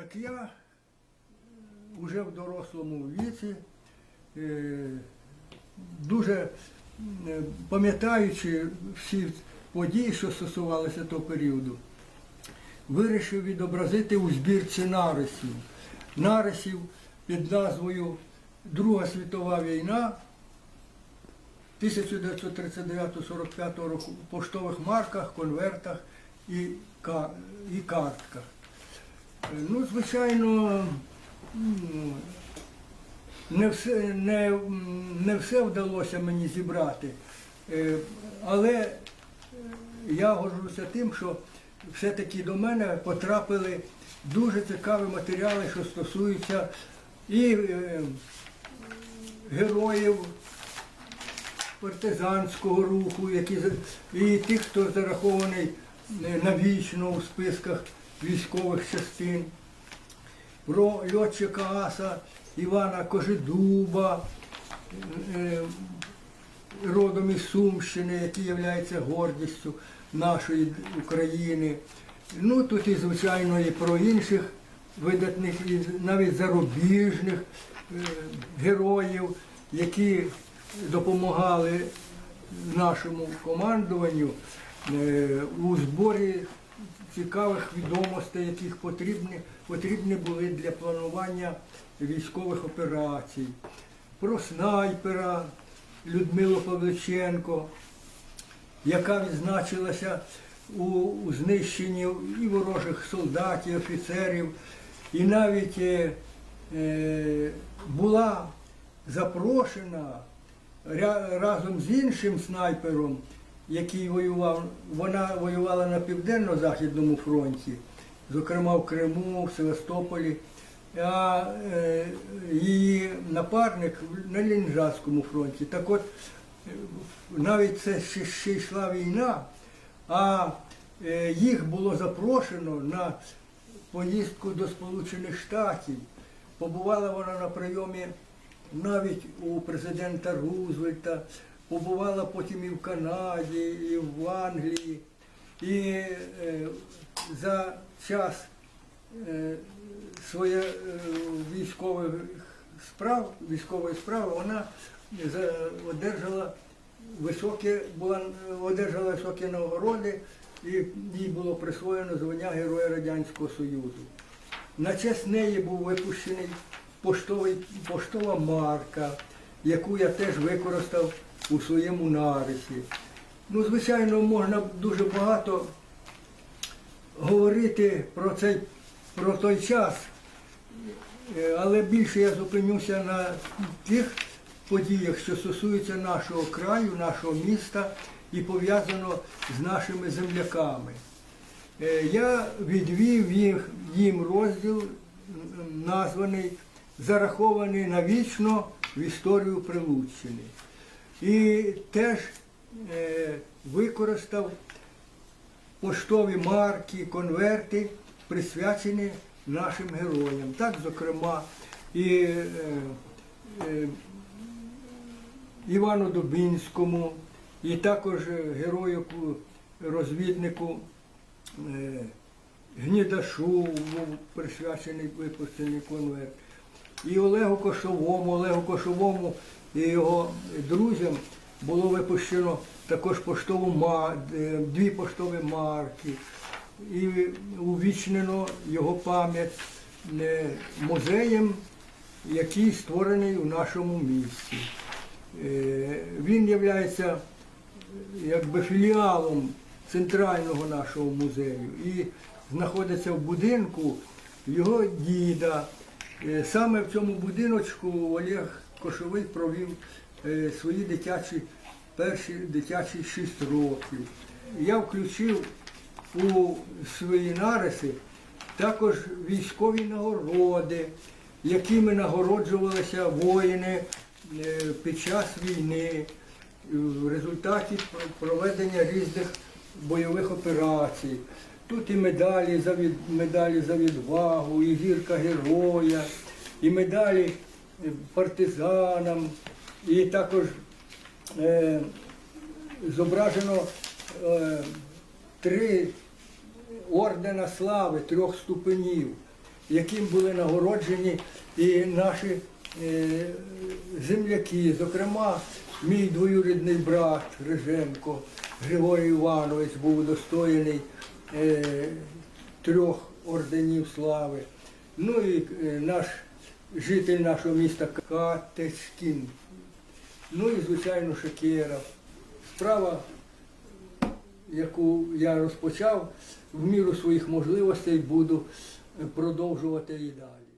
Так я вже в дорослому віці, е, дуже е, пам'ятаючи всі події, що стосувалися того періоду, вирішив відобразити у збірці нарисів. Нарисів під назвою Друга світова війна 1939-45 року в поштових марках, конвертах і картках. Ну, звичайно, не все, не, не все вдалося мені зібрати, Е, але я горжуся тим, що все-таки до мене потрапили дуже цікаві матеріали, що стосуються і е, героїв партизанського руху, які, і тих, хто зарахований е, навічно у списках військових частин, про льотчика Аса Івана Кожедуба, е, родом із Сумщини, який є гордістю нашої України. Ну тут і звичайно і про інших видатних, і навіть зарубіжних е, героїв, які допомагали нашому командуванню е, у зборі цікавих відомостей, яких потрібні, потрібні були для планування військових операцій. Про снайпера Людмилу Павличенко, яка відзначилася у, у знищенні і ворожих солдатів, офіцерів, і навіть е, е, була запрошена разом з іншим снайпером, який воював, вона воювала на південно-західному фронті, зокрема в Криму, в Севастополі, а е, її напарник на Ленінградському фронті. Так от, навіть це ще, ще йшла війна, а е, їх було запрошено на поїздку до Сполучених Штатів. Побувала вона на прийомі навіть у президента Рузвельта, побувала потім і в Канаді, і в Англії. І е, за час е, своє е, військових справ, військової справи вона одержала високі, була, одержала високі нагороди і їй було присвоєно звання Героя Радянського Союзу. На честь неї був випущений поштовий, поштова марка, яку я теж використав у своєму нарисі. Ну, звичайно, можна дуже багато говорити про цей про той час, Е, але більше я зупинюся на тих подіях, що стосуються нашого краю, нашого міста і пов'язано з нашими земляками. Е, Я відвів їх, їм розділ, названий Зарахований навічно в історію Прилуччини. І теж е, використав поштові марки, конверти, присвячені нашим героям. Так, зокрема, і е, е, Івану Дубінському, і також герою розвіднику е, Гнідашу був присвячений випущений конверт. І Олегу Кошовому, Олегу Кошовому і його друзям було випущено також поштову ма- е, дві поштові марки. І увічнено його пам'ять е, музеєм, який створений у нашому місті. Е, Він є якби філіалом центрального нашого музею і знаходиться в будинку його діда. Саме в цьому будиночку Олег Кошовий провів е, свої дитячі, перші дитячі шість років. Я включив у свої нариси також військові нагороди, якими нагороджувалися воїни е, під час війни в результаті проведення різних бойових операцій. Тут і медалі за від, медалі за відвагу, і гірка героя, і медалі партизанам, і також е, зображено е, три ордена слави трьох ступенів. яким були нагороджені і наші е, земляки, зокрема, мій двоюрідний брат Риженко Григорій Іванович був удостоєний е, трьох орденів слави. Ну і е, наш житель нашого міста Катецькін. Ну і, звичайно, Шекера. Справа, яку я розпочав, в міру своїх можливостей буду продовжувати і далі.